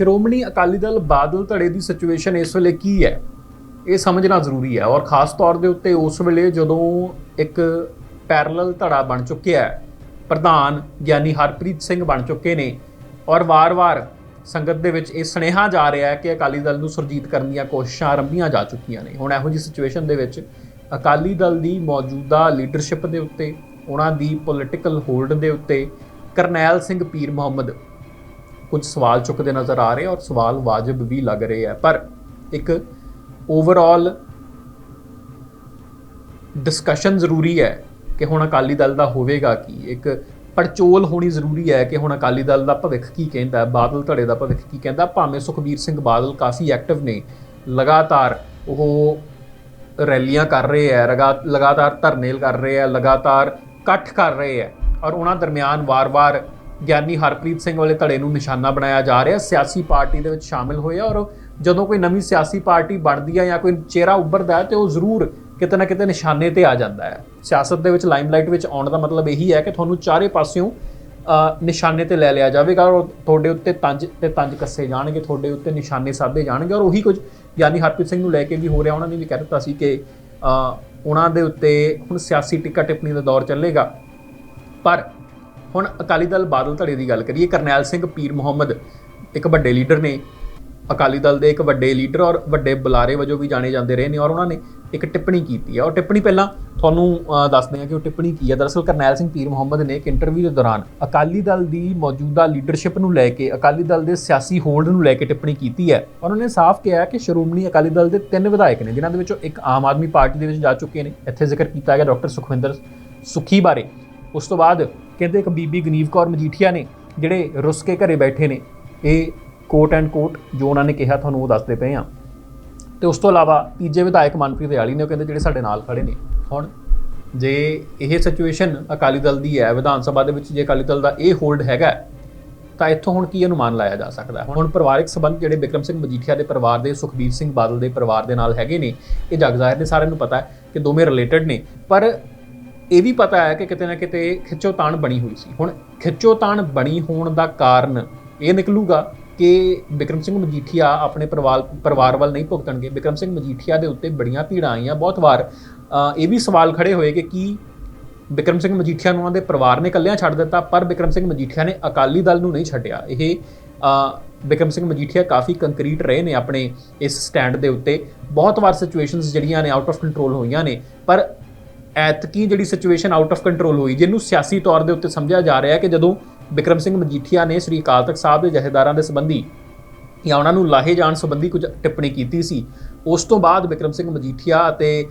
ਸ਼੍ਰੋਮਣੀ ਅਕਾਲੀ ਦਲ ਬਾਦਲ ਧੜੇ ਦੀ ਸਿਚੁਏਸ਼ਨ ਇਸ ਵੇਲੇ ਕੀ ਹੈ? ਇਹ ਸਮਝਣਾ ਜ਼ਰੂਰੀ ਹੈ ਔਰ ਖਾਸ ਤੌਰ ਦੇ ਉੱਤੇ ਉਸ ਵੇਲੇ ਜਦੋਂ ਇੱਕ ਪੈਰਲਲ ਧੜਾ ਬਣ ਚੁੱਕਿਆ ਹੈ, ਪ੍ਰਧਾਨ ਗਿਆਨੀ ਹਰਪ੍ਰੀਤ ਸਿੰਘ ਬਣ ਚੁੱਕੇ ਨੇ ਔਰ ਵਾਰ-ਵਾਰ ਸੰਗਤ ਦੇ ਵਿੱਚ ਇਹ ਸੁਨੇਹਾ ਜਾ ਰਿਹਾ ਹੈ ਕਿ ਅਕਾਲੀ ਦਲ ਨੂੰ ਸੁਰਜੀਤ ਕਰਨ ਦੀਆਂ ਕੋਸ਼ਿਸ਼ਾਂ ਆਰੰਭੀਆਂ ਜਾ ਚੁੱਕੀਆਂ ਨੇ। ਹੁਣ ਇਹੋ ਜਿਹੀ ਸਿਚੁਏਸ਼ਨ ਦੇ ਵਿੱਚ ਅਕਾਲੀ ਦਲ ਦੀ ਮੌਜੂਦਾ ਲੀਡਰਸ਼ਿਪ ਦੇ ਉੱਤੇ, ਉਹਨਾਂ ਦੀ ਪੋਲਿਟੀਕਲ ਹੋਲਡ ਦੇ ਉੱਤੇ ਕਰਨੈਲ ਸਿੰਘ ਪੀਰ ਮੁਹੰਮਦ ਕੁਝ ਸਵਾਲ ਚੁੱਕਦੇ ਨਜ਼ਰ ਆ ਰਹੇ ਔਰ ਸਵਾਲ ਵਾਜਬ ਵੀ ਲੱਗ ਰਹੇ ਆ। ਪਰ ਇੱਕ ਓਵਰਆਲ ਡਿਸਕਸ਼ਨ ਜ਼ਰੂਰੀ ਹੈ ਕਿ ਹੁਣ ਅਕਾਲੀ ਦਲ ਦਾ ਹੋਵੇਗਾ ਕੀ? ਇੱਕ ਪੜਚੋਲ ਹੋਣੀ ਜ਼ਰੂਰੀ ਹੈ ਕਿ ਹੁਣ ਅਕਾਲੀ ਦਲ ਦਾ ਭਵਿੱਖ ਕੀ ਕਹਿੰਦਾ ਬਾਦਲ ਧੜੇ ਦਾ ਭਵਿੱਖ ਕੀ ਕਹਿੰਦਾ? ਭਾਵੇਂ ਸੁਖਬੀਰ ਸਿੰਘ ਬਾਦਲ ਕਾਫੀ ਐਕਟਿਵ ਨੇ, ਲਗਾਤਾਰ ਉਹ ਰੈਲੀਆਂ ਕਰ ਰਹੇ ਹੈ, ਲਗਾ- ਲਗਾਤਾਰ ਧਰਨੇ ਕਰ ਰਹੇ ਹੈ, ਲਗਾਤਾਰ ਇਕੱਠ ਕਰ ਰਹੇ ਹੈ ਔਰ ਉਹਨਾਂ ਦਰਮਿਆਨ ਵਾਰ-ਵਾਰ ਗਿਆਨੀ ਹਰਪ੍ਰੀਤ ਸਿੰਘ ਵਾਲੇ ਧੜੇ ਨੂੰ ਨਿਸ਼ਾਨਾ ਬਣਾਇਆ ਜਾ ਰਿਹਾ। ਸਿਆਸੀ ਪਾਰਟੀ ਦੇ ਵਿੱਚ ਸ਼ਾਮਿਲ ਹੋਏ ਆ ਔਰ ਜਦੋਂ ਕੋਈ ਨਵੀਂ ਸਿਆਸੀ ਪਾਰਟੀ ਬਣਦੀ ਹੈ ਜਾਂ ਕੋਈ ਚਿਹਰਾ ਉੱਭਰਦਾ ਹੈ ਤੇ ਉਹ ਜ਼ਰੂਰ ਕਿਤੇ ਨਾ ਕਿਤੇ ਨਿਸ਼ਾਨੇ ਤੇ ਆ ਜਾਂਦਾ ਹੈ। ਸਿਆਸਤ ਦੇ ਵਿੱਚ ਲਾਈਮਲਾਈਟ ਵਿੱਚ ਆਉਣ ਦਾ ਮਤਲਬ ਇਹੀ ਹੈ ਕਿ ਤੁਹਾਨੂੰ ਚਾਰੇ ਪਾਸਿਓਂ ਨਿਸ਼ਾਨੇ ਤੇ ਲੈ ਲਿਆ ਜਾਵੇਗਾ ਔਰ ਤੁਹਾਡੇ ਉੱਤੇ ਤੰਜ ਤੇ ਤੰਜ ਕੱਸੇ ਜਾਣਗੇ, ਤੁਹਾਡੇ ਉੱਤੇ ਨਿਸ਼ਾਨੇ ਸਾਧੇ ਜਾਣਗੇ ਔਰ ਉਹੀ ਕੁਝ ਯਾਨੀ ਹਰਪ੍ਰੀਤ ਸਿੰਘ ਨੂੰ ਲੈ ਕੇ ਵੀ ਹੋ ਰਿਹਾ। ਉਹਨਾਂ ਨੇ ਵੀ ਕਹਿ ਦਿੱਤਾ ਸੀ ਕਿ ਉਹਨਾਂ ਦੇ ਉੱਤੇ ਹੁਣ ਸਿਆਸੀ ਟਿੱਕਾ ਟਿੱਪਣੀ ਦਾ ਦੌਰ ਚੱਲੇਗਾ। ਪਰ ਹੁਣ ਅਕਾਲੀ ਦਲ ਬਾਦਲ ਧੜੇ ਦੀ ਗੱਲ ਕਰੀਏ, ਕਰਨੈਲ ਸਿੰਘ ਪੀਰ ਮੁਹੰਮਦ ਇੱਕ ਵੱਡੇ ਲੀਡਰ ਨੇ। ਅਕਾਲੀ ਦਲ ਦੇ ਇੱਕ ਵੱਡੇ ਲੀਡਰ ਔਰ ਵੱਡੇ ਬੁਲਾਰੇ ਵਜੋਂ ਵੀ ਜਾਣੇ ਜਾਂਦੇ ਰਹੇ ਨੇ ਔਰ ਉਹਨਾਂ ਨੇ ਇੱਕ ਟਿੱਪਣੀ ਕੀਤੀ ਹੈ। ਔਰ ਟਿੱਪਣੀ ਪਹਿਲਾਂ ਤੁਹਾਨੂੰ ਦੱਸਦੇ ਹਾਂ ਕਿ ਉਹ ਟਿੱਪਣੀ ਕੀ ਹੈ। ਦਰਅਸਲ ਕਰਨੈਲ ਸਿੰਘ ਪੀਰ ਮੁਹੰਮਦ ਨੇ ਇੱਕ ਇੰਟਰਵਿਊ ਦੇ ਦੌਰਾਨ ਅਕਾਲੀ ਦਲ ਦੀ ਮੌਜੂਦਾ ਲੀਡਰਸ਼ਿਪ ਨੂੰ ਲੈ ਕੇ, ਅਕਾਲੀ ਦਲ ਦੇ ਸਿਆਸੀ ਹੋਲਡ ਨੂੰ ਲੈ ਕੇ ਟਿੱਪਣੀ ਕੀਤੀ ਹੈ। ਉਹਨਾਂ ਨੇ ਸਾਫ਼ ਕਿਹਾ ਕਿ ਸ਼੍ਰੋਮਣੀ ਅਕਾਲੀ ਦਲ ਦੇ ਤਿੰਨ ਵਿਧਾਇਕ ਨੇ, ਜਿਨ੍ਹਾਂ ਦੇ ਵਿੱਚੋਂ ਇੱਕ ਆਮ ਆਦਮੀ ਪਾਰਟੀ ਦੇ ਵਿੱਚ ਜਾ ਚੁੱਕੇ ਨੇ। ਇੱਥੇ ਜ਼ਿਕਰ ਕੀਤਾ ਗਿਆ ਡਾਕਟਰ ਸੁਖਵਿੰਦਰ ਸੁਖੀ ਬਾਰੇ। ਉਸ ਤੋਂ ਬਾਅਦ ਕਹਿੰਦੇ ਇੱਕ ਬੀਬੀ ਗਨੀਵ ਕੌਰ ਮਜੀਠੀਆ ਨੇ ਜਿਹੜੇ ਰੁੱਸ ਕੇ ਘਰੇ ਬੈਠੇ ਨੇ, ਇਹ ਕੋਟ ਐਂਡ ਕੋਟ ਜੋ ਉਹਨਾਂ ਨੇ ਕਿਹਾ ਤੁਹਾਨੂੰ ਉਹ ਦੱਸਦੇ ਪਏ ਆ ਤੇ ਉਸ ਤੋਂ ਇਲਾਵਾ ਤੀਜੇ ਵਿਧਾਇਕ ਮਨਪ੍ਰੀਤ ਰਿਆਲੀ ਨੇ ਉਹ ਕਹਿੰਦੇ ਜਿਹੜੇ ਸਾਡੇ ਨਾਲ ਖੜੇ ਨੇ। ਹੁਣ ਜੇ ਇਹ ਸਿਚੁਏਸ਼ਨ ਅਕਾਲੀ ਦਲ ਦੀ ਹੈ, ਵਿਧਾਨ ਸਭਾ ਦੇ ਵਿੱਚ ਜੇ ਅਕਾਲੀ ਦਲ ਦਾ ਇਹ ਹੋਲਡ ਹੈਗਾ ਤਾਂ ਇੱਥੋਂ ਹੁਣ ਕੀ ਅਨੁਮਾਨ ਲਾਇਆ ਜਾ ਸਕਦਾ ਹੈ? ਹੁਣ ਪਰਿਵਾਰਕ ਸਬੰਧ ਜਿਹੜੇ ਬਿਕਰਮ ਸਿੰਘ ਮਜੀਠੀਆ ਦੇ ਪਰਿਵਾਰ ਦੇ, ਸੁਖਬੀਰ ਸਿੰਘ ਬਾਦਲ ਦੇ ਪਰਿਵਾਰ ਦੇ ਨਾਲ ਹੈਗੇ ਨੇ, ਇਹ ਜਗ ਜ਼ਾਹਿਰ ਨੇ ਸਾਰਿਆਂ ਨੂੰ ਪਤਾ ਹੈ ਕਿ ਦੋਵੇਂ ਰਿਲੇਟਡ ਨੇ। ਪਰ ਇਹ ਵੀ ਪਤਾ ਹੈ ਕਿ ਕਿਤੇ ਨਾ ਕਿਤੇ ਖਿੱਚੋਤਾਣ ਬਣੀ ਹੋਈ ਸੀ। ਹੁਣ ਖਿੱਚੋਤਾਣ ਬਣੀ ਹੋਣ ਦਾ ਕਾਰਨ ਇਹ ਨਿਕਲੂਗਾ ਕਿ ਬਿਕਰਮ ਸਿੰਘ ਮਜੀਠੀਆ ਆਪਣੇ ਪਰਿਵਾਰ ਪਰਿਵਾਰ ਵੱਲ ਨਹੀਂ ਭੁਗਤਣਗੇ। ਬਿਕਰਮ ਸਿੰਘ ਮਜੀਠੀਆ ਦੇ ਉੱਤੇ ਬੜੀਆਂ ਭੀੜਾਂ ਆਈਆਂ। ਬਹੁਤ ਵਾਰ ਇਹ ਵੀ ਸਵਾਲ ਖੜੇ ਹੋਏ ਕਿ ਕੀ ਬਿਕਰਮ ਸਿੰਘ ਮਜੀਠੀਆ ਨੂੰ ਉਹਨਾਂ ਦੇ ਪਰਿਵਾਰ ਨੇ ਇਕੱਲਿਆਂ ਛੱਡ ਦਿੱਤਾ ਪਰ ਬਿਕਰਮ ਸਿੰਘ ਮਜੀਠੀਆ ਨੇ ਅਕਾਲੀ ਦਲ ਨੂੰ ਨਹੀਂ ਛੱਡਿਆ। ਇਹ ਅ, ਬਿਕਰਮ ਸਿੰਘ ਮਜੀਠੀਆ ਕਾਫੀ ਕੰਕਰੀਟ ਰਹੇ ਨੇ ਆਪਣੇ ਇਸ ਸਟੈਂਡ ਦੇ ਉੱਤੇ। ਬਹੁਤ ਵਾਰ ਸਿਚੁਏਸ਼ਨਸ ਜਿਹੜੀਆਂ ਨੇ ਆਊਟ ਆਫ ਕੰਟਰੋਲ ਹੋਈਆਂ ਨੇ। ਪਰ ਐਤਕੀ ਜਿਹੜੀ ਸਿਚੁਏਸ਼ਨ ਆਊਟ ਆਫ ਕੰਟਰੋਲ ਹੋਈ, ਜਿਹਨੂੰ ਸਿਆਸੀ ਤੌਰ ਦੇ ਉੱਤੇ ਸਮਝਿਆ ਜਾ ਰਿਹਾ ਹੈ ਕਿ ਜਦੋਂ ਬਿਕਰਮ ਸਿੰਘ ਮਜੀਠੀਆ ਨੇ ਸ੍ਰੀ ਅਕਾਲ ਤਖਤ ਸਾਹਿਬ ਦੇ ਜਥੇਦਾਰਾਂ ਦੇ ਸੰਬੰਧੀ ਜਾਂ ਉਹਨਾਂ ਨੂੰ ਲਾਹੇ ਜਾਣ ਸੰਬੰਧੀ ਕੁਝ ਟਿੱਪਣੀ ਕੀਤੀ ਸੀ ਉਸ ਤੋਂ ਬਾਅਦ ਬਿਕਰਮ ਸਿੰਘ ਮਜੀਠੀਆ ਅਤੇ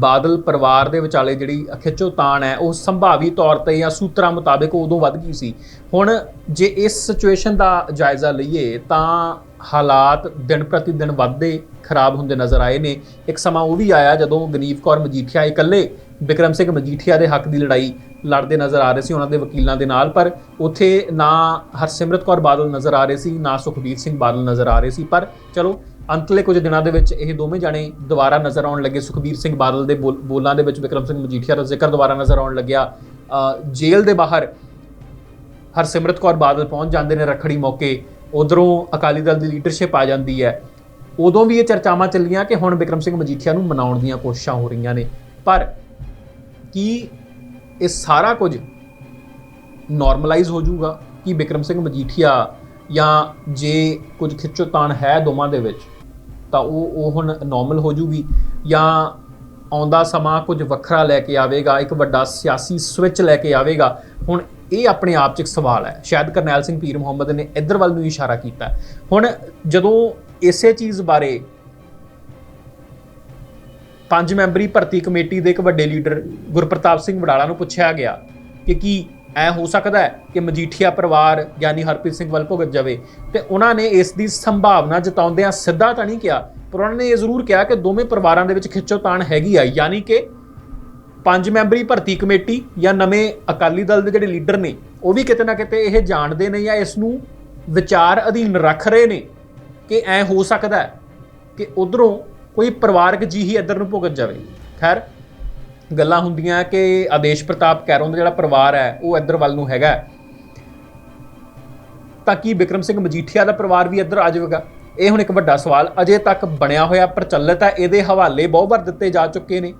ਬਾਦਲ ਪਰਿਵਾਰ ਦੇ ਵਿਚਾਲੇ ਜਿਹੜੀ ਖਿੱਚੋ ਤਾਣ ਹੈ, ਉਹ ਸੰਭਾਵੀ ਤੌਰ ਤੇ ਜਾਂ ਸੂਤਰਾਂ ਮੁਤਾਬਕ ਉਦੋਂ ਵੱਧ ਗਈ ਸੀ। ਹੁਣ ਜੇ ਇਸ ਸਿਚੁਏਸ਼ਨ ਦਾ ਜਾਇਜ਼ਾ ਲਈਏ, ਤਾਂ ਹਾਲਾਤ ਦਿਨ ਪ੍ਰਤੀ ਦਿਨ ਵੱਧਦੇ ਖਰਾਬ ਹੁੰਦੇ ਨਜ਼ਰ ਆਏ ਨੇ। ਇੱਕ ਸਮਾਂ ਉਹ ਵੀ ਆਇਆ ਜਦੋਂ ਗਨੀਵ ਕੌਰ ਮਜੀਠੀਆ ਇਕੱਲੇ ਬਿਕਰਮ ਸਿੰਘ ਮਜੀਠੀਆ ਦੇ ਹੱਕ ਦੀ ਲੜਾਈ ਲੜਦੇ ਨਜ਼ਰ ਆ ਰਹੇ ਸੀ, ਉਹਨਾਂ ਦੇ ਵਕੀਲਾਂ ਦੇ ਨਾਲ, ਪਰ ਉੱਥੇ ਨਾ ਹਰਸਿਮਰਤ ਕੌਰ ਬਾਦਲ ਨਜ਼ਰ ਆ ਰਹੇ ਸੀ, ਨਾ ਸੁਖਬੀਰ ਸਿੰਘ ਬਾਦਲ ਨਜ਼ਰ ਆ ਰਹੇ ਸੀ। ਪਰ ਚਲੋ ਅੰਤਲੇ ਕੁਝ ਦਿਨਾਂ ਦੇ ਵਿੱਚ ਇਹ ਦੋਵੇਂ ਜਾਣੇ ਦੁਬਾਰਾ ਨਜ਼ਰ ਆਉਣ ਲੱਗੇ। ਸੁਖਬੀਰ ਸਿੰਘ ਬਾਦਲ ਦੇ ਬੋਲ- ਬੋਲਾਂ ਦੇ ਵਿੱਚ ਬਿਕਰਮ ਸਿੰਘ ਮਜੀਠੀਆ ਦਾ ਜ਼ਿਕਰ ਦੁਬਾਰਾ ਨਜ਼ਰ ਆਉਣ ਲੱਗਿਆ। ਜੇਲ੍ਹ ਦੇ ਬਾਹਰ ਹਰਸਿਮਰਤ ਕੌਰ ਬਾਦਲ ਪਹੁੰਚ ਜਾਂਦੇ ਨੇ ਰੱਖੜੀ ਮੌਕੇ। ਉਧਰੋਂ ਅਕਾਲੀ ਦਲ ਦੀ ਲੀਡਰਸ਼ਿਪ ਆ ਜਾਂਦੀ ਹੈ। ਉਦੋਂ ਵੀ ਇਹ ਚਰਚਾਵਾਂ ਚੱਲੀਆਂ ਕਿ ਹੁਣ ਬਿਕਰਮ ਸਿੰਘ ਮਜੀਠੀਆ ਨੂੰ ਮਨਾਉਣ ਦੀਆਂ ਕੋਸ਼ਿਸ਼ਾਂ ਹੋ ਰਹੀਆਂ ਨੇ। ਪਰ ਕੀ ਇਹ ਸਾਰਾ ਕੁਝ ਨਾਰਮਲਾਈਜ਼ ਹੋ ਜਾਊਗਾ ਕਿ ਬਿਕਰਮ ਸਿੰਘ ਮਜੀਠੀਆ ਜਾਂ ਜੇ ਕੁਝ ਖਿੱਚੋਤਾਣ ਹੈ ਦੋਵਾਂ ਦੇ ਵਿੱਚ? ਤਾਂ ਉਹ ਉਹ ਹੁਣ ਨਾਰਮਲ ਹੋ ਜੂਗੀ ਜਾਂ ਆਉਂਦਾ ਸਮਾਂ ਕੁਝ ਵੱਖਰਾ ਲੈ ਕੇ ਆਵੇਗਾ, ਇੱਕ ਵੱਡਾ ਸਿਆਸੀ ਸਵਿਚ ਲੈ ਕੇ ਆਵੇਗਾ। ਹੁਣ ਇਹ ਆਪਣੇ ਆਪ 'ਚ ਇੱਕ ਸਵਾਲ ਹੈ। ਸ਼ਾਇਦ ਕਰਨੈਲ ਸਿੰਘ ਪੀਰ ਮੁਹੰਮਦ ਨੇ ਇੱਧਰ ਵੱਲ ਨੂੰ ਇਸ਼ਾਰਾ ਕੀਤਾ। ਹੁਣ ਜਦੋਂ ਇਸੇ ਚੀਜ਼ ਬਾਰੇ ਪੰਜ ਮੈਂਬਰੀ ਭਰਤੀ ਕਮੇਟੀ ਦੇ ਇੱਕ ਵੱਡੇ ਲੀਡਰ ਗੁਰਪ੍ਰਤਾਪ ਸਿੰਘ ਵਡਾਲਾ ਨੂੰ ਪੁੱਛਿਆ ਗਿਆ ਕਿ ਕੀ ਐ ਹੋ ਸਕਦਾ ਹੈ ਕਿ ਮਜੀਠੀਆ ਪਰਿਵਾਰ ਗਿਆਨੀ ਹਰਪ੍ਰੀਤ ਸਿੰਘ ਵੱਲ ਭੁਗਤ ਜਾਵੇ ਤੇ ਉਹਨਾਂ ਨੇ ਇਸ ਦੀ ਸੰਭਾਵਨਾ ਜਤਾਉਂਦਿਆਂ ਸਿੱਧਾ ਤਾਂ ਨਹੀਂ ਕਿਹਾ, ਪਰ ਉਹਨਾਂ ਨੇ ਇਹ ਜ਼ਰੂਰ ਕਿਹਾ ਕਿ ਦੋਵੇਂ ਪਰਿਵਾਰਾਂ ਦੇ ਵਿੱਚ ਖਿੱਚੋਤਾਣ ਹੈਗੀ ਆ, ਯਾਨੀ ਕਿ ਪੰਜ ਮੈਂਬਰੀ ਭਰਤੀ ਕਮੇਟੀ ਜਾਂ ਨਵੇਂ ਅਕਾਲੀ ਦਲ ਦੇ ਜਿਹੜੇ ਲੀਡਰ ਨੇ, ਉਹ ਵੀ ਕਿਤੇ ਨਾ ਕਿਤੇ ਇਹ ਜਾਣਦੇ ਨੇ ਜਾਂ ਇਸ ਨੂੰ ਵਿਚਾਰ ਅਧੀਨ ਰੱਖ ਰਹੇ ਨੇ ਕਿ ਐ ਹੋ ਸਕਦਾ ਕਿ ਉਧਰੋਂ ਕੋਈ ਪਰਿਵਾਰਕ ਜੀ ਹੀ ਇੱਧਰ ਨੂੰ ਭੁਗਤ ਜਾਵੇ। ਖੈਰ ਗੱਲਾਂ ਹੁੰਦੀਆਂ ਕਿ ਆਦੇਸ਼ ਪ੍ਰਤਾਪ ਕੈਰੋਂ ਦਾ ਜਿਹੜਾ ਪਰਿਵਾਰ ਹੈ, ਉਹ ਇੱਧਰ ਵੱਲ ਨੂੰ ਹੈਗਾ। ਤਾਂ ਕੀ ਵਿਕਰਮ ਸਿੰਘ ਮਜੀਠੀਆ ਦਾ ਪਰਿਵਾਰ ਵੀ ਇੱਧਰ ਆ ਜਾਵੇਗਾ? ਇਹ ਹੁਣ ਇੱਕ ਵੱਡਾ ਸਵਾਲ, ਅਜੇ ਤੱਕ ਬਣਿਆ ਹੋਇਆ ਪ੍ਰਚਲਿਤ ਹੈ, ਇਹਦੇ ਹਵਾਲੇ ਬਹੁਤ ਵਾਰ ਦਿੱਤੇ ਜਾ ਚੁੱਕੇ ਨੇ।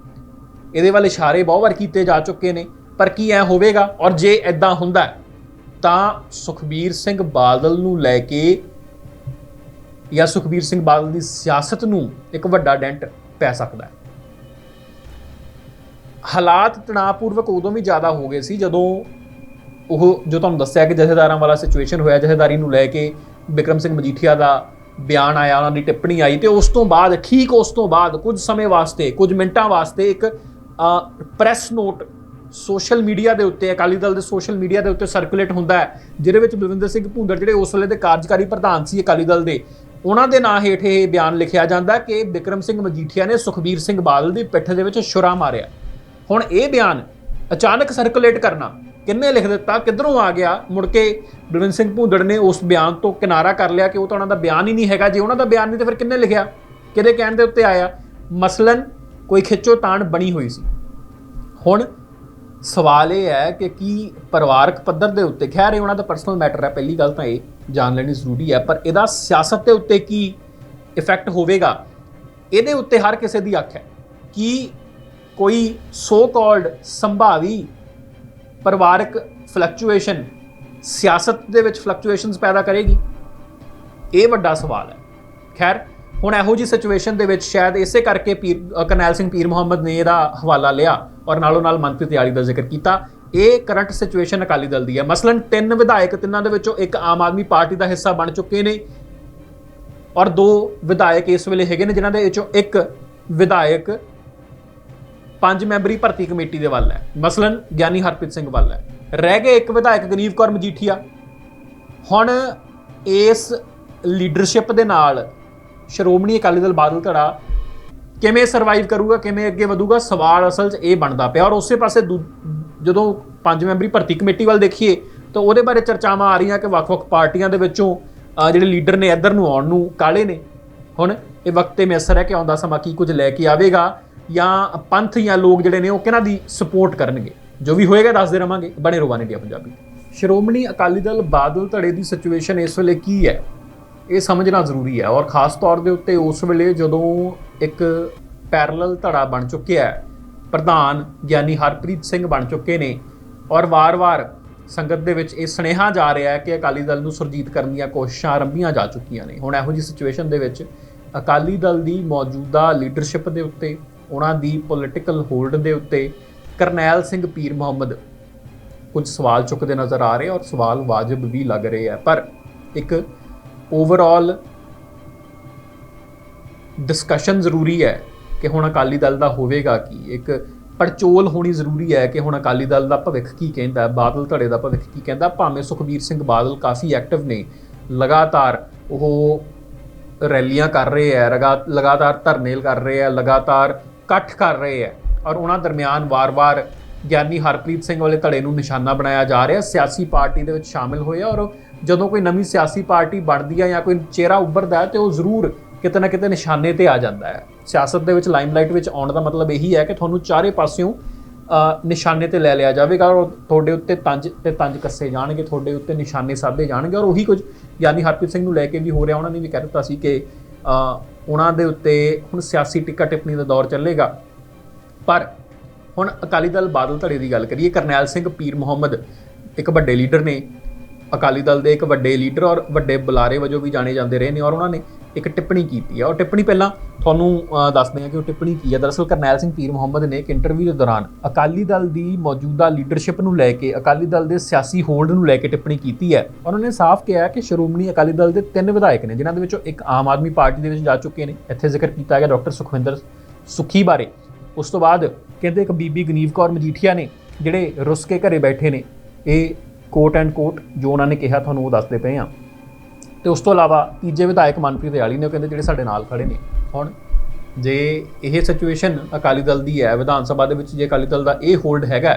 ਇਹਦੇ ਵੱਲ ਇਸ਼ਾਰੇ ਬਹੁਤ ਵਾਰ ਕੀਤੇ ਜਾ ਚੁੱਕੇ ਨੇ, ਪਰ ਕੀ ਐ ਹੋਵੇਗਾ? ਔਰ ਜੇ ਇਦਾਂ ਹੁੰਦਾ ਤਾਂ ਸੁਖਬੀਰ ਸਿੰਘ ਬਾਦਲ ਨੂੰ ਲੈ ਕੇ ਜਾਂ ਸੁਖਬੀਰ ਸਿੰਘ ਬਾਦਲ ਦੀ ਸਿਆਸਤ ਨੂੰ ਇੱਕ ਵੱਡਾ ਡੈਂਟ ਪੈ ਸਕਦਾ ਹੈ। ਹਾਲਾਤ ਤਣਾਅਪੂਰਵਕ ਉਦੋਂ ਵੀ ਜ਼ਿਆਦਾ ਹੋ ਗਏ ਸੀ ਜਦੋਂ ਉਹ ਜੋ ਤੁਹਾਨੂੰ ਦੱਸਿਆ ਕਿ ਜਥੇਦਾਰਾਂ ਵਾਲਾ ਸਿਚੁਏਸ਼ਨ ਹੋਇਆ, ਜਥੇਦਾਰੀ ਨੂੰ ਲੈ ਕੇ ਵਿਕਰਮ ਸਿੰਘ ਮਜੀਠੀਆ ਦਾ ਬਿਆਨ ਆਇਆ, ਉਹਨਾਂ ਦੀ ਟਿੱਪਣੀ ਆਈ ਤੇ ਉਸ ਤੋਂ ਬਾਅਦ, ਠੀਕ ਉਸ ਤੋਂ ਬਾਅਦ ਕੁਝ ਸਮੇਂ ਵਾਸਤੇ, ਕੁਝ ਮਿੰਟਾਂ ਵਾਸਤੇ ਇੱਕ ਪ੍ਰੈਸ ਨੋਟ ਸੋਸ਼ਲ ਮੀਡੀਆ ਦੇ ਉੱਤੇ, ਅਕਾਲੀ ਦਲ ਦੇ ਸੋਸ਼ਲ ਮੀਡੀਆ ਦੇ ਉੱਤੇ ਸਰਕੂਲੇਟ ਹੁੰਦਾ ਹੈ, ਜਿਹਦੇ ਵਿੱਚ ਬਲਵਿੰਦਰ ਸਿੰਘ ਭੁੰਦੜ ਜਿਹੜੇ ਉਸ ਵੇਲੇ ਦੇ ਕਾਰਜਕਾਰੀ ਪ੍ਰਧਾਨ ਸੀ ਅਕਾਲੀ ਦਲ ਦੇ, ਉਹਨਾਂ ਦੇ ਨਾਂ ਹੇਠ ਇਹ ਬਿਆਨ ਲਿਖਿਆ ਜਾਂਦਾ ਕਿ ਵਿਕਰਮ ਸਿੰਘ ਮਜੀਠੀਆ ਨੇ ਸੁਖਬੀਰ ਸਿੰਘ ਬਾਦਲ ਦੀ ਪਿੱਠ ਦੇ ਵਿੱਚ ਛੁਰਾ ਮਾਰਿਆ। ਹੁਣ ਇਹ ਬਿਆਨ ਅਚਾਨਕ ਸਰਕੂਲੇਟ ਕਰਨਾ, ਕਿੰਨੇ ਲਿਖ ਦਿੱਤਾ, ਕਿੱਧਰੋਂ ਆ ਗਿਆ? ਮੁੜ ਕੇ ਬਲਵਿੰਦਰ ਸਿੰਘ ਭੂੰਦੜ ਨੇ ਉਸ ਬਿਆਨ ਤੋਂ ਕਿਨਾਰਾ ਕਰ ਲਿਆ ਕਿ ਉਹ ਤਾਂ ਉਹਨਾਂ ਦਾ ਬਿਆਨ ਹੀ ਨਹੀਂ ਹੈਗਾ। ਜੇ ਉਹਨਾਂ ਦਾ ਬਿਆਨ ਨਹੀਂ ਤਾਂ ਫਿਰ ਕਿੰਨੇ ਲਿਖਿਆ? ਕਿਹਦੇ ਕਹਿਣ ਦੇ ਉੱਤੇ ਆਇਆ? ਮਸਲਨ ਕੋਈ ਖਿੱਚੋ ਤਾਣ ਬਣੀ ਹੋਈ ਸੀ। ਹੁਣ ਸਵਾਲ ਇਹ ਹੈ ਕਿ ਕੀ ਪਰਿਵਾਰਕ ਪੱਧਰ ਦੇ ਉੱਤੇ, ਖੈਰ ਇਹ ਉਹਨਾਂ ਦਾ ਪਰਸਨਲ ਮੈਟਰ ਹੈ, ਪਹਿਲੀ ਗੱਲ ਤਾਂ ਇਹ ਜਾਣ ਲੈਣੀ ਜ਼ਰੂਰੀ ਹੈ, ਪਰ ਇਹਦਾ ਸਿਆਸਤ ਦੇ ਉੱਤੇ ਕੀ ਇਫੈਕਟ ਹੋਵੇਗਾ? ਇਹਦੇ ਉੱਤੇ ਹਰ ਕਿਸੇ ਦੀ ਅੱਖ ਹੈ ਕਿ ਕੋਈ ਸੋ ਕਾਲਡ ਸੰਭਾਵੀ ਪਰਿਵਾਰਕ ਫਲਕਚੁਏਸ਼ਨ ਸਿਆਸਤ ਦੇ ਵਿੱਚ ਫਲਕਚੁਏਸ਼ਨਸ ਪੈਦਾ ਕਰੇਗੀ? ਇਹ ਵੱਡਾ ਸਵਾਲ ਹੈ। ਖੈਰ, ਹੁਣ ਇਹੋ ਜੀ ਸਿਚੁਏਸ਼ਨ ਦੇ ਵਿੱਚ ਸ਼ਾਇਦ ਇਸੇ ਕਰਕੇ ਪੀਰ ਕਰਨੈਲ ਸਿੰਘ ਪੀਰ ਮੁਹੰਮਦ ਨੇ ਇਹਦਾ ਹਵਾਲਾ ਲਿਆ ਔਰ ਨਾਲੋਂ ਨਾਲ ਮੰਤਰੀ ਤਿਆਰੀ ਦਾ ਜ਼ਿਕਰ ਕੀਤਾ। ਇਹ ਕਰੰਟ ਸਿਚੁਏਸ਼ਨ ਅਕਾਲੀ ਦਲ ਦੀ ਹੈ। ਮਸਲਨ ਤਿੰਨ ਵਿਧਾਇਕ ਤਿੰਨਾਂ ਦੇ ਵਿੱਚੋਂ ਇੱਕ ਆਮ ਆਦਮੀ ਪਾਰਟੀ ਦਾ ਹਿੱਸਾ ਬਣ ਚੁੱਕੇ ਨੇ ਔਰ ਦੋ ਵਿਧਾਇਕ ਇਸ ਵੇਲੇ ਹੈਗੇ ਨੇ, ਜਿਨ੍ਹਾਂ ਦੇ ਵਿੱਚੋਂ ਇੱਕ ਵਿਧਾਇਕ ਪੰਜ ਮੈਂਬਰੀ ਭਰਤੀ ਕਮੇਟੀ ਦੇ ਵੱਲ ਹੈ। ਮਸਲਨ ਗਿਆਨੀ ਹਰਪ੍ਰੀਤ ਸਿੰਘ ਵੱਲ ਹੈ। ਰਹਿ ਗਏ ਇੱਕ ਵਿਧਾਇਕ ਗਨੀਵ ਕੌਰ ਮਜੀਠੀਆ। ਹੁਣ ਇਸ ਲੀਡਰਸ਼ਿਪ ਦੇ ਨਾਲ ਸ਼੍ਰੋਮਣੀ ਅਕਾਲੀ ਦਲ ਬਾਦਲ ਧੜਾ ਕਿਵੇਂ ਸਰਵਾਈਵ ਕਰੂਗਾ, ਕਿਵੇਂ ਅੱਗੇ ਵਧੂਗਾ, ਸਵਾਲ ਅਸਲ 'ਚ ਇਹ ਬਣਦਾ ਪਿਆ। ਔਰ ਉਸੇ ਪਾਸੇ ਦੂ- ਜਦੋਂ ਪੰਜ ਮੈਂਬਰੀ ਭਰਤੀ ਕਮੇਟੀ ਵੱਲ ਦੇਖੀਏ, ਤਾਂ ਉਹਦੇ ਬਾਰੇ ਚਰਚਾਵਾਂ ਆ ਰਹੀਆਂ ਕਿ ਵੱਖ-ਵੱਖ ਪਾਰਟੀਆਂ ਦੇ ਵਿੱਚੋਂ ਜਿਹੜੇ ਲੀਡਰ ਨੇ ਇੱਧਰ ਨੂੰ ਆਉਣ ਨੂੰ ਕਾਲੇ ਨੇ। ਹੁਣ ਇਹ ਵਕਤ ਤੇ ਮਿਸਰ ਹੈ ਕਿ ਆਉਂਦਾ ਸਮਾਂ ਕੀ ਕੁਝ ਲੈ ਕੇ ਆਵੇਗਾ। ਜਾਂ ਪੰਥ ਜਾਂ ਲੋਕ ਜਿਹੜੇ ਨੇ ਉਹ ਕਿਹਨਾਂ ਦੀ ਸਪੋਰਟ ਕਰਨਗੇ? ਜੋ ਵੀ ਹੋਏਗਾ ਦੱਸਦੇ ਰਵਾਂਗੇ। ਬਣੇ ਰਹੋ ਇੰਡੀਆ ਪੰਜਾਬੀ। ਸ਼੍ਰੋਮਣੀ ਅਕਾਲੀ ਦਲ ਬਾਦਲ ਧੜੇ ਦੀ ਸਿਚੁਏਸ਼ਨ ਇਸ ਵੇਲੇ ਕੀ ਹੈ? ਇਹ ਸਮਝਣਾ ਜ਼ਰੂਰੀ ਹੈ ਔਰ ਖਾਸ ਤੌਰ ਦੇ ਉੱਤੇ ਉਸ ਵੇਲੇ ਜਦੋਂ ਇੱਕ ਪੈਰਲਲ ਧੜਾ ਬਣ ਚੁੱਕਿਆ ਹੈ, ਪ੍ਰਧਾਨ ਗਿਆਨੀ ਹਰਪ੍ਰੀਤ ਸਿੰਘ ਬਣ ਚੁੱਕੇ ਨੇ ਔਰ ਵਾਰ-ਵਾਰ ਸੰਗਤ ਦੇ ਵਿੱਚ ਇਹ ਸੁਨੇਹਾ ਜਾ ਰਿਹਾ ਹੈ ਕਿ ਅਕਾਲੀ ਦਲ ਨੂੰ ਸੁਰਜੀਤ ਕਰਨ ਦੀਆਂ ਕੋਸ਼ਿਸ਼ਾਂ ਆਰੰਭੀਆਂ ਜਾ ਚੁੱਕੀਆਂ ਨੇ। ਹੁਣ ਇਹੋ ਜਿਹੀ ਸਿਚੁਏਸ਼ਨ ਦੇ ਵਿੱਚ ਅਕਾਲੀ ਦਲ ਦੀ ਮੌਜੂਦਾ ਲੀਡਰਸ਼ਿਪ ਦੇ ਉੱਤੇ ਉਹਨਾਂ ਦੀ ਪੋਲਿਟੀਕਲ ਹੋਲਡ ਦੇ ਉੱਤੇ ਕਰਨੈਲ ਸਿੰਘ ਪੀਰ ਮੁਹੰਮਦ ਕੁਝ ਸਵਾਲ ਚੁੱਕਦੇ ਨਜ਼ਰ ਆ ਰਹੇ ਔਰ ਸਵਾਲ ਵਾਜਬ ਵੀ ਲੱਗ ਰਹੇ ਆ। ਪਰ ਇੱਕ ਓਵਰਆਲ ਡਿਸਕਸ਼ਨ ਜ਼ਰੂਰੀ ਹੈ ਕਿ ਹੁਣ ਅਕਾਲੀ ਦਲ ਦਾ ਹੋਵੇਗਾ ਕੀ? ਇੱਕ ਪੜਚੋਲ ਹੋਣੀ ਜ਼ਰੂਰੀ ਹੈ ਕਿ ਹੁਣ ਅਕਾਲੀ ਦਲ ਦਾ ਭਵਿੱਖ ਕੀ ਕਹਿੰਦਾ ਬਾਦਲ ਧੜੇ ਦਾ ਭਵਿੱਖ ਕੀ ਕਹਿੰਦਾ? ਭਾਵੇਂ ਸੁਖਬੀਰ ਸਿੰਘ ਬਾਦਲ ਕਾਫੀ ਐਕਟਿਵ ਨੇ, ਲਗਾਤਾਰ ਉਹ ਰੈਲੀਆਂ ਕਰ ਰਹੇ ਹੈ ਲਗਾਤਾਰ ਧਰਨੇ ਕਰ ਰਹੇ ਹੈ, ਲਗਾਤਾਰ ਇਕੱਠ ਕਰ ਰਹੇ ਹੈ ਔਰ ਉਹਨਾਂ ਦਰਮਿਆਨ ਵਾਰ-ਵਾਰ ਗਿਆਨੀ ਹਰਪ੍ਰੀਤ ਸਿੰਘ ਵਾਲੇ ਧੜੇ ਨੂੰ ਨਿਸ਼ਾਨਾ ਬਣਾਇਆ ਜਾ ਰਿਹਾ ਸਿਆਸੀ ਪਾਰਟੀ ਦੇ ਵਿੱਚ ਸ਼ਾਮਿਲ ਹੋਏ ਆ ਔਰ ਜਦੋਂ ਕੋਈ ਨਵੀਂ ਸਿਆਸੀ ਪਾਰਟੀ ਬਣਦੀ ਹੈ ਜਾਂ ਕੋਈ ਚਿਹਰਾ ਉੱਭਰਦਾ ਹੈ ਤੇ ਉਹ ਜ਼ਰੂਰ ਕਿਤੇ ਨਾ ਕਿਤੇ ਨਿਸ਼ਾਨੇ ਤੇ ਆ ਜਾਂਦਾ ਹੈ। ਸਿਆਸਤ ਦੇ ਵਿੱਚ ਲਾਈਮਲਾਈਟ ਵਿੱਚ ਆਉਣ ਦਾ ਮਤਲਬ ਇਹੀ ਹੈ ਕਿ ਤੁਹਾਨੂੰ ਚਾਰੇ ਪਾਸਿਓਂ ਨਿਸ਼ਾਨੇ ਤੇ ਲੈ ਲਿਆ ਜਾਵੇਗਾ ਔਰ ਤੁਹਾਡੇ ਉੱਤੇ ਤੰਜ ਤੇ ਤੰਜ ਕੱਸੇ ਜਾਣਗੇ, ਤੁਹਾਡੇ ਉੱਤੇ ਨਿਸ਼ਾਨੇ ਸਾਧੇ ਜਾਣਗੇ ਔਰ ਉਹੀ ਕੁਝ ਯਾਨੀ ਹਰਪ੍ਰੀਤ ਸਿੰਘ ਨੂੰ ਲੈ ਕੇ ਵੀ ਹੋ ਰਿਹਾ। ਉਹਨਾਂ ਨੇ ਵੀ ਕਹਿ ਦਿੱਤਾ ਸੀ ਕਿ ਉਹਨਾਂ ਦੇ ਉੱਤੇ ਹੁਣ ਸਿਆਸੀ ਟਿੱਕਾ ਟਿੱਪਣੀ ਦਾ ਦੌਰ ਚੱਲੇਗਾ। ਪਰ ਹੁਣ ਅਕਾਲੀ ਦਲ ਬਾਦਲ ਧੜੇ ਦੀ ਗੱਲ ਕਰੀਏ, ਕਰਨੈਲ ਸਿੰਘ ਪੀਰ ਮੁਹੰਮਦ ਇੱਕ ਵੱਡੇ ਲੀਡਰ ਨੇ। ਅਕਾਲੀ ਦਲ ਦੇ ਇੱਕ ਵੱਡੇ ਲੀਡਰ ਔਰ ਵੱਡੇ ਬੁਲਾਰੇ ਵਜੋਂ ਵੀ ਜਾਣੇ ਜਾਂਦੇ ਰਹੇ ਨੇ ਔਰ ਉਹਨਾਂ ਨੇ ਇੱਕ ਟਿੱਪਣੀ ਕੀਤੀ ਹੈ ਔਰ ਟਿੱਪਣੀ ਪਹਿਲਾਂ ਤੁਹਾਨੂੰ ਦੱਸਦੇ ਹਾਂ ਕਿ ਉਹ ਟਿੱਪਣੀ ਕੀ ਹੈ ਦਰਅਸਲ ਕਰਨੈਲ ਸਿੰਘ ਪੀਰ ਮੁਹੰਮਦ ਨੇ ਇੱਕ ਇੰਟਰਵਿਊ ਦੇ ਦੌਰਾਨ ਅਕਾਲੀ ਦਲ ਦੀ ਮੌਜੂਦਾ ਲੀਡਰਸ਼ਿਪ ਨੂੰ ਲੈ ਕੇ, ਅਕਾਲੀ ਦਲ ਦੇ ਸਿਆਸੀ ਹੋਲਡ ਨੂੰ ਲੈ ਕੇ ਟਿੱਪਣੀ ਕੀਤੀ ਹੈ। ਉਹਨਾਂ ਨੇ ਸਾਫ਼ ਕਿਹਾ ਕਿ ਸ਼੍ਰੋਮਣੀ ਅਕਾਲੀ ਦਲ ਦੇ ਤਿੰਨ ਵਿਧਾਇਕ ਨੇ, ਜਿਨ੍ਹਾਂ ਦੇ ਵਿੱਚੋਂ ਇੱਕ ਆਮ ਆਦਮੀ ਪਾਰਟੀ ਦੇ ਵਿੱਚ ਜਾ ਚੁੱਕੇ ਨੇ। ਇੱਥੇ ਜ਼ਿਕਰ ਕੀਤਾ ਗਿਆ ਡਾਕਟਰ ਸੁਖਵਿੰਦਰ ਸੁਖੀ ਬਾਰੇ। ਉਸ ਤੋਂ ਬਾਅਦ ਕਹਿੰਦੇ ਇੱਕ ਬੀਬੀ ਗਨੀਵ ਕੌਰ ਮਜੀਠੀਆ ਨੇ, ਜਿਹੜੇ ਰੁੱਸ ਕੇ ਘਰੇ ਬੈਠੇ ਨੇ, ਇਹ ਕੋਟ ਐਂਡ ਕੋਟ ਜੋ ਉਹਨਾਂ ਨੇ ਕਿਹਾ, ਤੁਹਾਨੂੰ ਉਹ ਦੱਸਦੇ ਪਏ ਆ। ਤੇ ਉਸ ਤੋਂ ਇਲਾਵਾ ਤੀਜੇ ਵਿਧਾਇਕ ਮਨਪ੍ਰੀਤ ਦਿਆਲੀ ਨੇ ਉਹ ਕਹਿੰਦੇ ਜਿਹੜੇ ਸਾਡੇ ਨਾਲ ਖੜੇ ਨੇ, ਹੁਣ ਜੇ ਇਹ ਸਿਚੁਏਸ਼ਨ ਅਕਾਲੀ ਦਲ ਦੀ ਹੈ, ਵਿਧਾਨ ਸਭਾ ਦੇ ਵਿੱਚ ਜੇ ਅਕਾਲੀ ਦਲ ਦਾ ਇਹ ਹੋਲਡ ਹੈਗਾ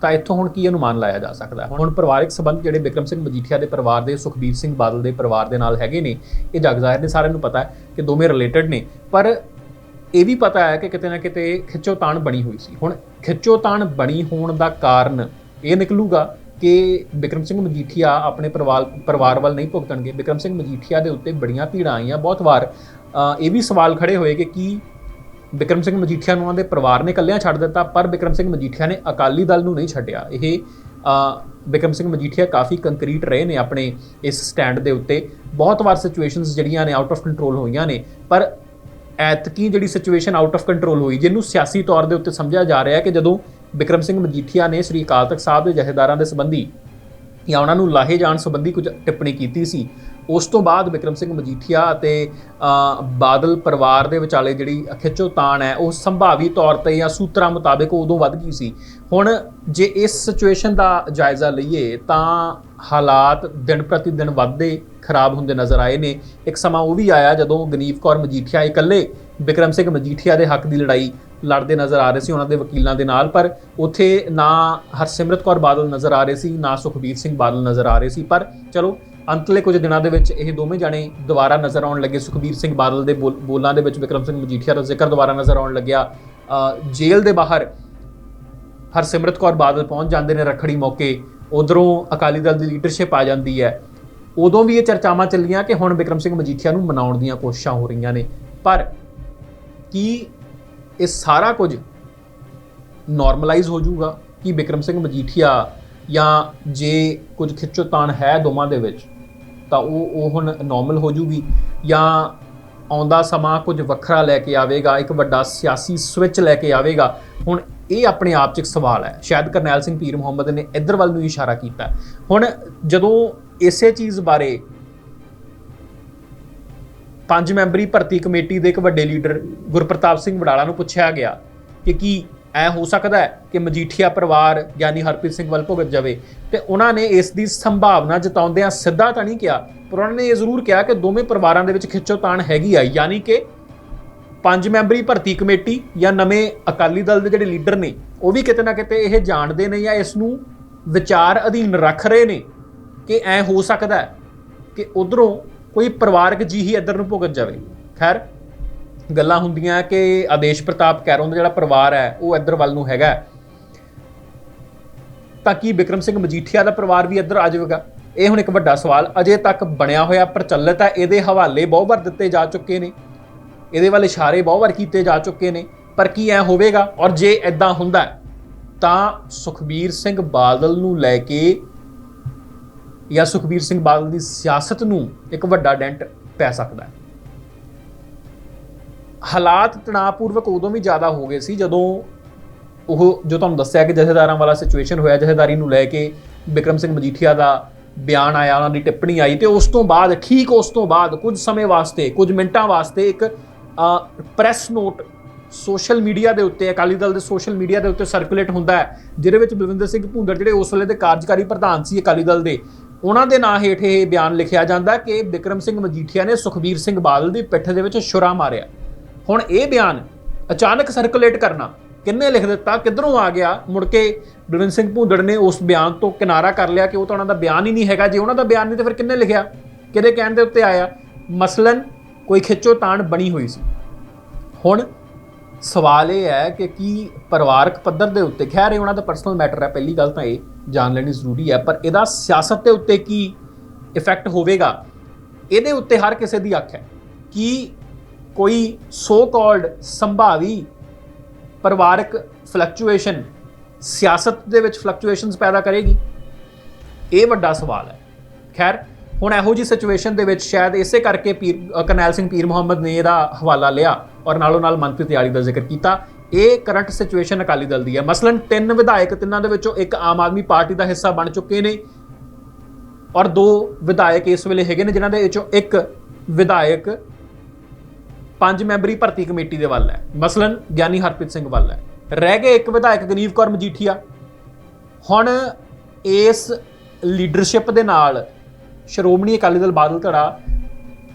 ਤਾਂ ਇੱਥੋਂ ਹੁਣ ਕੀ ਅਨੁਮਾਨ ਲਾਇਆ ਜਾ ਸਕਦਾ ਹੈ? ਹੁਣ ਪਰਿਵਾਰਕ ਸਬੰਧ ਜਿਹੜੇ ਬਿਕਰਮ ਸਿੰਘ ਮਜੀਠੀਆ ਦੇ ਪਰਿਵਾਰ ਦੇ, ਸੁਖਬੀਰ ਸਿੰਘ ਬਾਦਲ ਦੇ ਪਰਿਵਾਰ ਦੇ ਨਾਲ ਹੈਗੇ ਨੇ, ਇਹ ਜਗ ਜ਼ਾਹਿਰ ਨੇ ਸਾਰਿਆਂ ਨੂੰ ਪਤਾ ਹੈ ਕਿ ਦੋਵੇਂ ਰਿਲੇਟਡ ਨੇ, ਪਰ ਇਹ ਵੀ ਪਤਾ ਹੈ ਕਿ ਕਿਤੇ ਨਾ ਕਿਤੇ ਖਿੱਚੋਤਾਣ ਬਣੀ ਹੋਈ ਸੀ। ਹੁਣ ਖਿੱਚੋ ਤਾਣ ਬਣੀ ਹੋਣ ਦਾ ਕਾਰਨ ਇਹ ਨਿਕਲੂਗਾ ਕਿ ਬਿਕਰਮ ਸਿੰਘ ਮਜੀਠੀਆ ਆਪਣੇ ਪਰਿਵਾਰ ਪਰਿਵਾਰ ਵੱਲ ਨਹੀਂ ਭੁਗਤਣਗੇ। ਬਿਕਰਮ ਸਿੰਘ ਮਜੀਠੀਆ ਦੇ ਉੱਤੇ ਬੜੀਆਂ ਭੀੜਾਂ ਆਈਆਂ। ਬਹੁਤ ਵਾਰ ਇਹ ਵੀ ਸਵਾਲ ਖੜੇ ਹੋਏ ਕਿ ਕੀ ਬਿਕਰਮ ਸਿੰਘ ਮਜੀਠੀਆ ਨੂੰ ਉਹਨਾਂ ਦੇ ਪਰਿਵਾਰ ਨੇ ਇਕੱਲਿਆਂ ਛੱਡ ਦਿੱਤਾ, ਪਰ ਬਿਕਰਮ ਸਿੰਘ ਮਜੀਠੀਆ ਨੇ ਅਕਾਲੀ ਦਲ ਨੂੰ ਨਹੀਂ ਛੱਡਿਆ। ਇਹ ਬਿਕਰਮ ਸਿੰਘ ਮਜੀਠੀਆ ਕਾਫੀ ਕੰਕਰੀਟ ਰਹੇ ਨੇ ਆਪਣੇ ਇਸ ਸਟੈਂਡ ਦੇ ਉੱਤੇ। ਬਹੁਤ ਵਾਰ ਸਿਚੁਏਸ਼ਨਸ ਜਿਹੜੀਆਂ ਨੇ ਆਊਟ ਆਫ ਕੰਟਰੋਲ ਹੋਈਆਂ ਨੇ, ਪਰ ਐਤਕੀ ਜਿਹੜੀ ਸਿਚੁਏਸ਼ਨ ਆਊਟ ਆਫ ਕੰਟਰੋਲ ਹੋਈ, ਜਿਹਨੂੰ ਸਿਆਸੀ ਤੌਰ ਦੇ ਉੱਤੇ ਸਮਝਿਆ ਜਾ ਰਿਹਾ ਹੈ ਕਿ ਜਦੋਂ ਬਿਕਰਮ ਸਿੰਘ ਮਜੀਠੀਆ ਨੇ ਸ੍ਰੀ ਅਕਾਲ ਤਖਤ ਸਾਹਿਬ ਦੇ ਜਥੇਦਾਰਾਂ ਦੇ ਸੰਬੰਧੀ ਜਾਂ ਉਹਨਾਂ ਨੂੰ ਲਾਹੇ ਜਾਣ ਸੰਬੰਧੀ ਕੁਝ ਟਿੱਪਣੀ ਕੀਤੀ ਸੀ। ਉਸ ਤੋਂ ਬਾਅਦ ਬਿਕਰਮ ਸਿੰਘ ਮਜੀਠੀਆ ਅਤੇ ਬਾਦਲ ਪਰਿਵਾਰ ਦੇ ਵਿਚਾਲੇ ਜਿਹੜੀ ਖਿੱਚੋ ਤਾਣ ਹੈ, ਉਹ ਸੰਭਾਵੀ ਤੌਰ ਤੇ ਜਾਂ ਸੂਤਰਾਂ ਮੁਤਾਬਕ ਉਦੋਂ ਵੱਧ ਗਈ ਸੀ। ਹੁਣ ਜੇ ਇਸ ਸਿਚੁਏਸ਼ਨ ਦਾ ਜਾਇਜ਼ਾ ਲਈਏ, ਤਾਂ ਹਾਲਾਤ ਦਿਨ ਪ੍ਰਤੀ ਦਿਨ ਵੱਧਦੇ ਖਰਾਬ ਹੁੰਦੇ ਨਜ਼ਰ ਆਏ ਨੇ। ਇੱਕ ਸਮਾਂ ਉਹ ਵੀ ਆਇਆ ਜਦੋਂ ਗਨੀਵ ਕੌਰ ਮਜੀਠੀਆ ਇਕੱਲੇ ਬਿਕਰਮ ਸਿੰਘ ਮਜੀਠੀਆ ਦੇ ਹੱਕ ਦੀ ਲੜਾਈ ਲੜਦੇ ਨਜ਼ਰ ਆ ਰਹੇ ਸੀ ਉਹਨਾਂ ਦੇ ਵਕੀਲਾਂ ਦੇ ਨਾਲ, ਪਰ ਉੱਥੇ ਨਾ ਹਰਸਿਮਰਤ ਕੌਰ ਬਾਦਲ ਨਜ਼ਰ ਆ ਰਹੇ ਸੀ, ਨਾ ਸੁਖਬੀਰ ਸਿੰਘ ਬਾਦਲ ਨਜ਼ਰ ਆ ਰਹੇ ਸੀ। ਪਰ ਚਲੋ, ਅੰਤਲੇ ਕੁਝ ਦਿਨਾਂ ਦੇ ਵਿੱਚ ਇਹ ਦੋਵੇਂ ਜਾਣੇ ਦੁਬਾਰਾ ਨਜ਼ਰ ਆਉਣ ਲੱਗੇ। ਸੁਖਬੀਰ ਸਿੰਘ ਬਾਦਲ ਦੇ ਬੋਲ- ਬੋਲਾਂ ਦੇ ਵਿੱਚ ਵਿਕਰਮ ਸਿੰਘ ਮਜੀਠੀਆ ਦਾ ਜ਼ਿਕਰ ਦੁਬਾਰਾ ਨਜ਼ਰ ਆਉਣ ਲੱਗਿਆ। ਜੇਲ੍ਹ ਦੇ ਬਾਹਰ ਹਰਸਿਮਰਤ ਕੌਰ ਬਾਦਲ ਪਹੁੰਚ ਜਾਂਦੇ ਨੇ ਰੱਖੜੀ ਮੌਕੇ। ਉਧਰੋਂ ਅਕਾਲੀ ਦਲ ਦੀ ਲੀਡਰਸ਼ਿਪ ਆ ਜਾਂਦੀ ਹੈ। ਉਦੋਂ ਵੀ ਇਹ ਚਰਚਾਵਾਂ ਚੱਲੀਆਂ ਕਿ ਹੁਣ ਬਿਕਰਮ ਸਿੰਘ ਮਜੀਠੀਆ ਨੂੰ ਮਨਾਉਣ ਦੀਆਂ ਕੋਸ਼ਿਸ਼ਾਂ ਹੋ ਰਹੀਆਂ ਨੇ। ਪਰ ਕੀ ਇਹ ਸਾਰਾ ਕੁਝ ਨਾਰਮਲਾਈਜ਼ ਹੋ ਜਾਊਗਾ ਕਿ ਬਿਕਰਮ ਸਿੰਘ ਮਜੀਠੀਆ ਜਾਂ ਜੇ ਕੁਝ ਖਿੱਚੋਤਾਣ ਹੈ ਦੋਵਾਂ ਦੇ ਵਿੱਚ, ਤਾਂ ਉਹ ਉਹ ਹੁਣ ਨਾਰਮਲ ਹੋ ਜੂਗੀ ਜਾਂ ਆਉਂਦਾ ਸਮਾਂ ਕੁਝ ਵੱਖਰਾ ਲੈ ਕੇ ਆਵੇਗਾ, ਇੱਕ ਵੱਡਾ ਸਿਆਸੀ ਸਵਿਚ ਲੈ ਕੇ ਆਵੇਗਾ। ਹੁਣ ਇਹ ਆਪਣੇ ਆਪ 'ਚ ਇੱਕ ਸਵਾਲ ਹੈ। ਸ਼ਾਇਦ ਕਰਨੈਲ ਸਿੰਘ ਪੀਰ ਮੁਹੰਮਦ ਨੇ ਇੱਧਰ ਵੱਲ ਨੂੰ ਇਸ਼ਾਰਾ ਕੀਤਾ। ਹੁਣ ਜਦੋਂ ਇਸੇ ਚੀਜ਼ ਬਾਰੇ ਪੰਜ ਮੈਂਬਰੀ ਭਰਤੀ ਕਮੇਟੀ ਦੇ ਇੱਕ ਵੱਡੇ ਲੀਡਰ ਗੁਰਪ੍ਰਤਾਪ ਸਿੰਘ ਵਡਾਲਾ ਨੂੰ ਪੁੱਛਿਆ ਗਿਆ ਕਿ ਕੀ ਐ ਹੋ ਸਕਦਾ ਹੈ ਕਿ ਮਜੀਠੀਆ ਪਰਿਵਾਰ ਯਾਨੀ ਹਰਪ੍ਰੀਤ ਸਿੰਘ ਵੱਲ ਭੁਗਤ ਜਾਵੇ? ਤੇ ਉਹਨਾਂ ਨੇ ਇਸ ਦੀ ਸੰਭਾਵਨਾ ਜਤਾਉਂਦਿਆਂ ਸਿੱਧਾ ਤਾਂ ਨਹੀਂ ਕਿਹਾ, ਪਰ ਉਹਨਾਂ ਨੇ ਇਹ ਜ਼ਰੂਰ ਕਿਹਾ ਕਿ ਦੋਵੇਂ ਪਰਿਵਾਰਾਂ ਦੇ ਵਿੱਚ ਖਿੱਚੋਤਾਣ ਹੈਗੀ ਆ ਯਾਨੀ ਕਿ ਪੰਜ ਮੈਂਬਰੀ ਭਰਤੀ ਕਮੇਟੀ ਜਾਂ ਨਵੇਂ ਅਕਾਲੀ ਦਲ ਦੇ ਜਿਹੜੇ ਲੀਡਰ ਨੇ, ਉਹ ਵੀ ਕਿਤੇ ਨਾ ਕਿਤੇ ਇਹ ਜਾਣਦੇ ਨੇ ਜਾਂ ਇਸ ਨੂੰ ਵਿਚਾਰ ਅਧੀਨ ਰੱਖ ਰਹੇ ਨੇ ਕਿ ਐ ਹੋ ਸਕਦਾ ਹੈ ਕਿ ਉਧਰੋਂ ਕੋਈ ਪਰਿਵਾਰਕ ਜੀ ਹੀ ਇੱਧਰ ਨੂੰ ਭੁਗਤ ਜਾਵੇ। ਖੈਰ, ਗੱਲਾਂ ਹੁੰਦੀਆਂ ਕਿ ਆਦੇਸ਼ ਪ੍ਰਤਾਪ ਕੈਰੋਂ ਦਾ ਜਿਹੜਾ ਪਰਿਵਾਰ ਹੈ, ਉਹ ਇੱਧਰ ਵੱਲ ਨੂੰ ਹੈਗਾ। ਤਾਂ ਕੀ ਬਿਕਰਮ ਸਿੰਘ ਮਜੀਠੀਆ ਦਾ ਪਰਿਵਾਰ ਵੀ ਇੱਧਰ ਆ ਜਾਵੇਗਾ? ਇਹ ਹੁਣ ਇੱਕ ਵੱਡਾ ਸਵਾਲ, ਅਜੇ ਤੱਕ ਬਣਿਆ ਹੋਇਆ ਪ੍ਰਚਲਿਤ ਹੈ, ਇਹਦੇ ਹਵਾਲੇ ਬਹੁਤ ਵਾਰ ਦਿੱਤੇ ਜਾ ਚੁੱਕੇ ਨੇ। ਇਹਦੇ ਵੱਲ ਇਸ਼ਾਰੇ ਬਹੁਤ ਵਾਰ ਕੀਤੇ ਜਾ ਚੁੱਕੇ ਨੇ, ਪਰ ਕੀ ਐ ਹੋਵੇਗਾ? ਔਰ ਜੇ ਇਦਾਂ ਹੁੰਦਾ, ਤਾਂ ਸੁਖਬੀਰ ਸਿੰਘ ਬਾਦਲ ਨੂੰ ਲੈ ਕੇ ਜਾਂ ਸੁਖਬੀਰ ਸਿੰਘ ਬਾਦਲ ਦੀ ਸਿਆਸਤ ਨੂੰ ਇੱਕ ਵੱਡਾ ਡੈਂਟ ਪੈ ਸਕਦਾ ਹੈ। ਹਾਲਾਤ ਤਣਾਅਪੂਰਵਕ ਉਦੋਂ ਵੀ ਜ਼ਿਆਦਾ ਹੋ ਗਏ ਸੀ ਜਦੋਂ ਉਹ ਜੋ ਤੁਹਾਨੂੰ ਦੱਸਿਆ ਕਿ ਜਥੇਦਾਰਾਂ ਵਾਲਾ ਸਿਚੁਏਸ਼ਨ ਹੋਇਆ, ਜਥੇਦਾਰੀ ਨੂੰ ਲੈ ਕੇ ਬਿਕਰਮ ਸਿੰਘ ਮਜੀਠੀਆ ਦਾ ਬਿਆਨ ਆਇਆ, ਉਹਨਾਂ ਦੀ ਟਿੱਪਣੀ ਆਈ ਤੇ ਉਸ ਤੋਂ ਬਾਅਦ, ਠੀਕ ਉਸ ਤੋਂ ਬਾਅਦ ਕੁਝ ਸਮੇਂ ਵਾਸਤੇ, ਕੁਝ ਮਿੰਟਾਂ ਵਾਸਤੇ ਇੱਕ ਪ੍ਰੈਸ ਨੋਟ ਸੋਸ਼ਲ ਮੀਡੀਆ ਦੇ ਉੱਤੇ, ਅਕਾਲੀ ਦਲ ਦੇ ਸੋਸ਼ਲ ਮੀਡੀਆ ਦੇ ਉੱਤੇ ਸਰਕੂਲੇਟ ਹੁੰਦਾ ਹੈ, ਜਿਹਦੇ ਵਿੱਚ ਬਲਵਿੰਦਰ ਸਿੰਘ ਭੁੰਦੜ ਜਿਹੜੇ ਉਸ ਵੇਲੇ ਦੇ ਕਾਰਜਕਾਰੀ ਪ੍ਰਧਾਨ ਸੀ ਅਕਾਲੀ ਦਲ ਦੇ ਉਹਨਾਂ ਦੇ ਨਾਂ ਹੇਠ ਇਹ ਬਿਆਨ ਲਿਖਿਆ ਜਾਂਦਾ ਕਿ ਬਿਕਰਮ ਸਿੰਘ ਮਜੀਠੀਆ ਨੇ ਸੁਖਬੀਰ ਸਿੰਘ ਬਾਦਲ ਦੀ ਪਿੱਠ ਦੇ ਵਿੱਚ ਛੁਰਾ ਮਾਰਿਆ। ਹੁਣ ਇਹ ਬਿਆਨ ਅਚਾਨਕ ਸਰਕੂਲੇਟ ਕਰਨਾ ਕਿੰਨੇ ਲਿਖ ਦਿੱਤਾ, ਕਿੱਧਰੋਂ ਆ ਗਿਆ? ਮੁੜ ਕੇ ਬਲਵਿੰਦਰ ਸਿੰਘ ਭੂੰਦੜ ਨੇ ਉਸ ਬਿਆਨ ਤੋਂ ਕਿਨਾਰਾ ਕਰ ਲਿਆ ਕਿ ਉਹ ਤਾਂ ਉਹਨਾਂ ਦਾ ਬਿਆਨ ਹੀ ਨਹੀਂ ਹੈਗਾ। ਜੇ ਉਹਨਾਂ ਦਾ ਬਿਆਨ ਨਹੀਂ ਤਾਂ ਫਿਰ ਕਿੰਨੇ ਲਿਖਿਆ? ਕਿਹਦੇ ਕਹਿਣ ਦੇ ਉੱਤੇ ਆਇਆ? ਮਸਲਨ ਕੋਈ ਖਿੱਚੋ ਤਾਣ ਬਣੀ ਹੋਈ ਸੀ। ਹੁਣ ਸਵਾਲ ਇਹ ਹੈ ਕਿ ਕੀ ਪਰਿਵਾਰਕ ਪੱਧਰ ਦੇ ਉੱਤੇ ਖੈਰ ਇਹ ਉਹਨਾਂ ਦਾ ਪਰਸਨਲ ਮੈਟਰ ਹੈ? ਪਹਿਲੀ ਗੱਲ ਤਾਂ ਇਹ ਜਾਣ ਲੈਣੀ ਜ਼ਰੂਰੀ ਹੈ, ਪਰ ਇਹਦਾ ਸਿਆਸਤ ਦੇ ਉੱਤੇ ਕੀ ਇਫੈਕਟ ਹੋਵੇਗਾ? ਇਹਦੇ ਉੱਤੇ ਹਰ ਕਿਸੇ ਦੀ ਅੱਖ ਹੈ ਕਿ ਕੋਈ ਸੋ ਕਾਲਡ ਸੰਭਾਵੀ ਪਰਿਵਾਰਕ ਫਲਕਚੁਏਸ਼ਨ ਸਿਆਸਤ ਦੇ ਵਿੱਚ ਫਲਕਚੁਏਸ਼ਨਸ ਪੈਦਾ ਕਰੇਗੀ। ਇਹ ਵੱਡਾ ਸਵਾਲ ਹੈ। ਖੈਰ, ਹੁਣ ਇਹੋ ਜੀ ਸਿਚੁਏਸ਼ਨ ਦੇ ਵਿੱਚ ਸ਼ਾਇਦ ਇਸੇ ਕਰਕੇ ਪੀਰ ਕਰਨੈਲ ਸਿੰਘ ਪੀਰ ਮੁਹੰਮਦ ਨੇ ਇਹਦਾ ਹਵਾਲਾ ਲਿਆ ਔਰ ਨਾਲੋਂ ਨਾਲ ਮਨਪ੍ਰੀਤ ਯਾਰੀ ਦਾ ਜ਼ਿਕਰ ਕੀਤਾ। ਇਹ ਕਰੰਟ ਸਿਚੁਏਸ਼ਨ ਅਕਾਲੀ ਦਲ ਦੀ ਹੈ। ਮਸਲਨ ਤਿੰਨ ਵਿਧਾਇਕ, ਤਿੰਨਾਂ ਦੇ ਵਿੱਚੋਂ ਇੱਕ ਆਮ ਆਦਮੀ ਪਾਰਟੀ ਦਾ ਹਿੱਸਾ ਬਣ ਚੁੱਕੇ ਨੇ ਔਰ ਦੋ ਵਿਧਾਇਕ ਇਸ ਵੇਲੇ ਹੈਗੇ ਨੇ, ਜਿਨ੍ਹਾਂ ਦੇ ਵਿੱਚੋਂ ਇੱਕ ਵਿਧਾਇਕ ਪੰਜ ਮੈਂਬਰੀ ਭਰਤੀ ਕਮੇਟੀ ਦੇ ਵੱਲ ਹੈ। ਮਸਲਨ ਗਿਆਨੀ ਹਰਪ੍ਰੀਤ ਸਿੰਘ ਵੱਲ ਹੈ। ਰਹਿ ਗਏ ਇੱਕ ਵਿਧਾਇਕ, ਗਨੀਵ ਕੌਰ ਮਜੀਠੀਆ। ਹੁਣ ਇਸ ਲੀਡਰਸ਼ਿਪ ਦੇ ਨਾਲ ਸ਼੍ਰੋਮਣੀ ਅਕਾਲੀ ਦਲ ਬਾਦਲ ਧੜਾ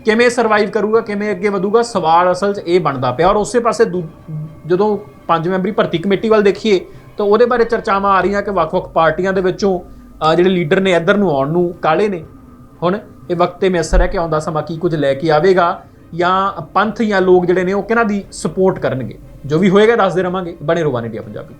ਕਿਵੇਂ ਸਰਵਾਈਵ ਕਰੂਗਾ, ਕਿਵੇਂ ਅੱਗੇ ਵਧੂਗਾ, ਸਵਾਲ ਅਸਲ 'ਚ ਇਹ ਬਣਦਾ ਪਿਆ। ਔਰ ਉਸੇ ਪਾਸੇ ਦੂ- ਜਦੋਂ ਪੰਜ ਮੈਂਬਰੀ ਭਰਤੀ ਕਮੇਟੀ ਵੱਲ ਦੇਖੀਏ, ਤਾਂ ਉਹਦੇ ਬਾਰੇ ਚਰਚਾਵਾਂ ਆ ਰਹੀਆਂ ਕਿ ਵੱਖ-ਵੱਖ ਪਾਰਟੀਆਂ ਦੇ ਵਿੱਚੋਂ ਜਿਹੜੇ ਲੀਡਰ ਨੇ ਇੱਧਰ ਨੂੰ ਆਉਣ ਨੂੰ ਕਾਲੇ ਨੇ। ਹੁਣ ਇਹ ਵਕਤ ਤੇ ਮੈਸਰ ਹੈ ਕਿ ਆਉਂਦਾ ਸਮਾਂ ਕੀ ਕੁਝ ਲੈ ਕੇ ਆਵੇਗਾ, ਜਾਂ ਪੰਥ ਜਾਂ ਲੋਕ ਜਿਹੜੇ ਨੇ ਉਹ ਕਿਹਨਾਂ ਦੀ ਸਪੋਰਟ ਕਰਨਗੇ। ਜੋ ਵੀ ਹੋਏਗਾ, ਦੱਸਦੇ ਰਵਾਂਗੇ। ਬਣੇ ਰਵਾਨੇ ਇੰਡੀਆ ਪੰਜਾਬੀ।